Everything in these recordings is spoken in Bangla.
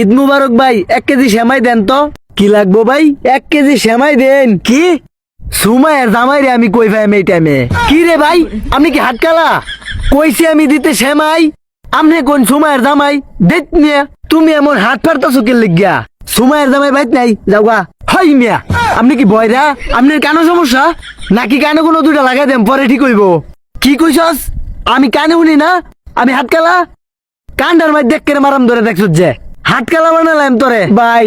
ঈদ মুবারক ভাই, এক কেজি সেমাই দেন তো। কি লাগবো ভাই? এক কেজি সেমাই দেন। কি? সুমায়ের জামাই রে আমি কই ভাই এই টাইমে কি রে ভাই? আপনি কি হাত কালা? কইছি আমি দিতে সেমাই। আপনি কোন সুমায়ের জামাই? দেখ তুমি এমন হাত ফাড়তাছো কে লিগিয়া? সুমায়ের জামাই বাইত নাই যাওগা হয় মিয়া, আপনি কি বয়রা আপনার কেন সমস্যা? নাকি কানে কোনো দুটা লাগাই দেন, পরে ঠিক হইব। কি কইছস? আমি কানে শুনি না? আমি হাত কালা? কান্ডার মাই দেখ মারাম ধরে দেখছ যে। হাত কালা বানালাম তোরে। ভাই,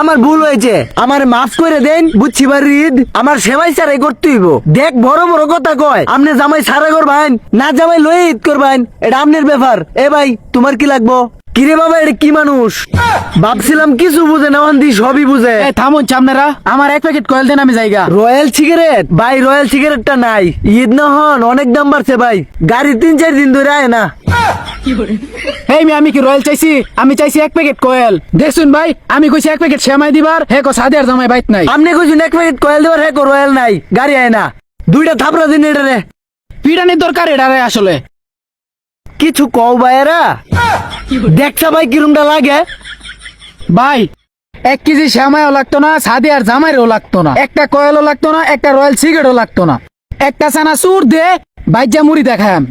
আমার ভুল হয়েছে। আমার মাফ করে দেন, বুঝছি বার ঈদ আমার সেবাই সারাই করতে হইব। দেখ, বড় বড় কথা কয়। আপনি জামাই সারা করবেন না জামাই লয়ে ঈদ করবেন এটা আপনার ব্যাপার। এ ভাই, তোমার কি লাগবো? কিরে বাবা এটা কি মানুষ? ভাবছিলাম কিছু বুঝে না দি সবই বুঝে। এ থামুন আপনারা আমার এক প্যাকেট কয়েল দেন আমি জায়গা। Royal cigarette? ভাই রয়্যাল সিগারেটটা নাই। ঈদ না হন অনেক দাম বাড়ছে ভাই। গাড়ি তিন চার দিন ধরে আয় না। এই মি আমি কি রয়্যাল চাইছি? আমি চাইছি এক প্যাকেট কয়েল। দেখছুন ভাই আমি কইছি এক প্যাকেট সেমাই দিবার হে কো সাদে আর জামাই বাইত নাই। আপনি কইছেন এক প্যাকেট কয়েল দেওয়ার হ্যাঁ রয়্যাল নাই। গাড়ি আয় না। দুইটা থাপড়া দিন এটা রে পিটানির দরকার এটা রে আসলে। কিছু কও ভাইয়েরা? দেখছা ভাই কিরমটা লাগে? ভাই এক কেজি শ্যামাইও লাগতো না সাদে আর জামাইরও লাগতো না। একটা কয়েলও লাগতো না একটা রয়্যাল সিগারেটও লাগতো না। একটা সানা সুর দে বাইজা মুড়ি দেখাম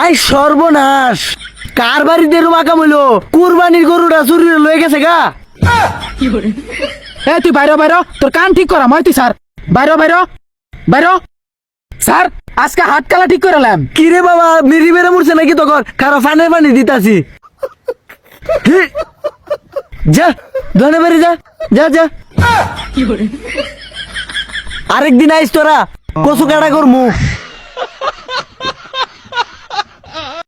আই সর্বনাশ! কার বাড়িতে এরম আকাম হইল কুরবানির গরুটা চুরি লয়ে গেছে গা। এ তুই বাইরো বাইরো তোর কান ঠিক করা মই তুই স্যার। বাইরো বাইরো বাইরো। স্যার আজকে হাত কালা ঠিক করে এলাম। কিরে বাবা মিরি বেড়ে মরছে নাকি তখন কারও ফানের পানি দিতাছি। যা ধনে বাড়ি যা যা যা। আরেকদিন আইস তোরা কচু কাটা করমু।